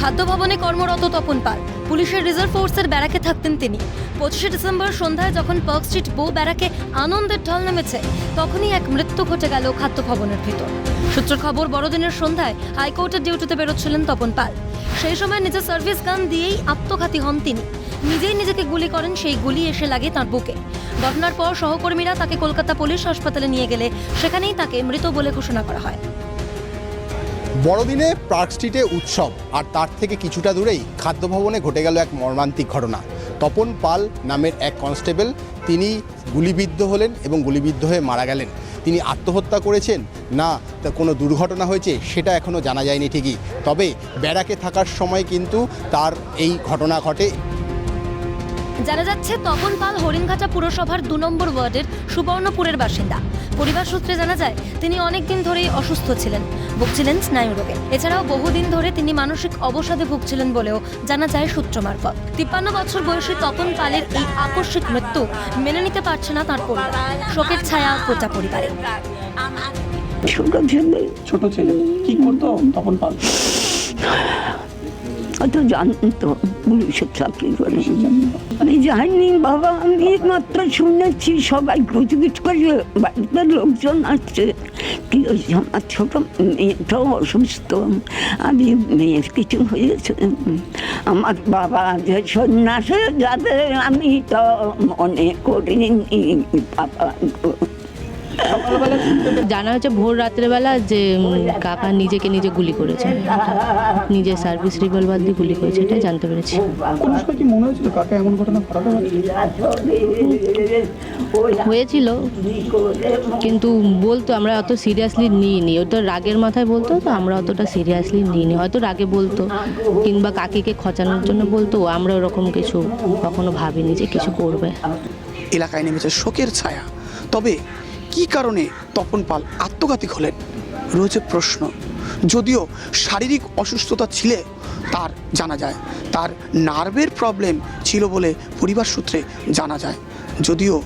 খাদ্য ভবনে কর্মরত তপন পাল। পুলিশের রিজার্ভ ফোর্সের ব্যারাকে থাকতেন তিনি। পঁচিশে ডিসেম্বর সন্ধ্যায় যখন পার্ক স্ট্রিট বো ব্যারাকে আনন্দের ঢল নেমেছে, তখনই এক মৃত্যু ঘটে গেল খাদ্য ভবনের ভিতর। সূত্র খবর, বড়দিনের সন্ধ্যায় হাইকোর্টের ডিউটিতে বেরোচ্ছিলেন তপন পাল। সেই সময় নিজের সার্ভিস গান দিয়েই আত্মঘাতী হন তিনি। নিজেই নিজেকে গুলি করেন, সেই গুলি এসে লাগে তার বুকে। ঘটনার পর সহকর্মীরা তাকে কলকাতা পুলিশ হাসপাতালে নিয়ে গেলে, সেখানেই তাকে মৃত বলে ঘোষণা করা হয়। বড়দিনে পার্ক স্ট্রিটে উৎসব, আর তার থেকে কিছুটা দূরেই খাদ্য ভবনে ঘটে গেল এক মর্মান্তিক ঘটনা। তপন পাল নামের এক কনস্টেবল, তিনি গুলিবিদ্ধ হলেন এবং গুলিবিদ্ধ হয়ে মারা গেলেন। তিনি আত্মহত্যা করেছেন। না, তা কোনো দুর্ঘটনা হয়েছে, সেটা এখনও জানা যায়নি ঠিকই। তবে ব্যারাকে থাকার সময় কিন্তু তার এই ঘটনা ঘটে। জানা যাচ্ছে, তপন পাল হরিণঘাটা পুরসভার দু নম্বর ওয়ার্ডের সুবর্ণপুরের বাসিন্দা। পরিবার সূত্রে জানা যায়, তিনি অনেকদিন ধরেই অসুস্থ ছিলেন, ভুগছিলেন স্নায়ু রোগে এছাড়াও বহুদিন ধরে তিনি মানসিক অবসাদে ভুগছিলেন বলেও জানা যায় সূত্র মারফত। তিপ্পান্ন বছর বয়সী তপন পালের এই আকস্মিক মৃত্যু মেনে নিতে পারছে না তার পরিবার। শোকের ছায়া গোটা পরিবারে। ছোট ছেলে, কি করতো তপন পাল? অত জানতো পুলিশের চাকরি করে আমি যাইনি বাবা, আমি মাত্র শুনেছি, সবাই কুচকুচ করে বাড়িতে লোকজন আসছে কি হয়েছে আমার ছোট মেয়েটাও অসুস্থ। আমি মেয়ের কিছু হয়েছে। আমার বাবা যে সন্ন্যাসে যাবে আমি তো মনে করিনি, বাবা জানা হয়েছে ভোর রাত্রেবেলা যে কাকা নিজেকে নিজে গুলি করেছে। নিজের সার্ভিস রিভলভার দিয়ে গুলি করেছে এটাই জানতে পেরেছি। কোনো সময় কি মনে হয়েছিল কাকে এমন ঘটনা ঘটাতে পারে হয়েছিল কিন্তু বলতো আমরা অত সিরিয়াসলি নিইনি। ওটা রাগের মাথায় বলতো তো আমরা অতটা সিরিয়াসলি নিইনি। হয়তো রাগে বলতো কিংবা কাকিকে খচানোর জন্য বলতো আমরা ওরকম কিছু কখনো ভাবিনি যে কিছু করবে। এলাকায় নেমেছে শোকের ছায়া। তবে কি কারণে তপন পাল আত্মঘাতী হলেন? রয়েছে প্রশ্ন। যদিও শারীরিক অসুস্থতা ছিলে, তার জানা যায়। তার নার্ভের প্রবলেম ছিল বলে পরিবার সূত্রে জানা যায়। যদিও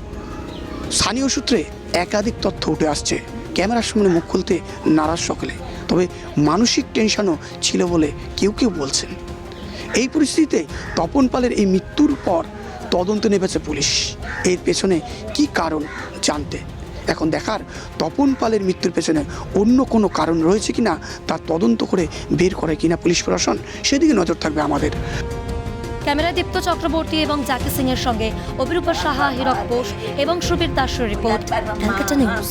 স্থানীয় সূত্রে একাধিক তথ্য উঠে আসছে। ক্যামেরার সামনে মুখ খুলতে নারাজ সকলে। তবে মানসিক টেনশনও ছিল বলে কেউ কেউ বলছেন। এই পরিস্থিতিতে তপন পালের এই মৃত্যুর পর তদন্ত নেমেছে পুলিশ। এর পেছনে কি কারণ জানতে এখন দেখার তপন পালের মৃত্যুর পেছনে অন্য কোনো কারণ রয়েছে কি না তা তদন্ত করে বের করে কিনা পুলিশ প্রশাসন, সেদিকে নজর থাকবে আমাদের। ক্যামেরা দীপ্ত চক্রবর্তী এবং জাকি সিং এর সঙ্গে অভিরূপা সাহা, হীরক বোস এবং সুবীর দাসের রিপোর্ট নিউজ।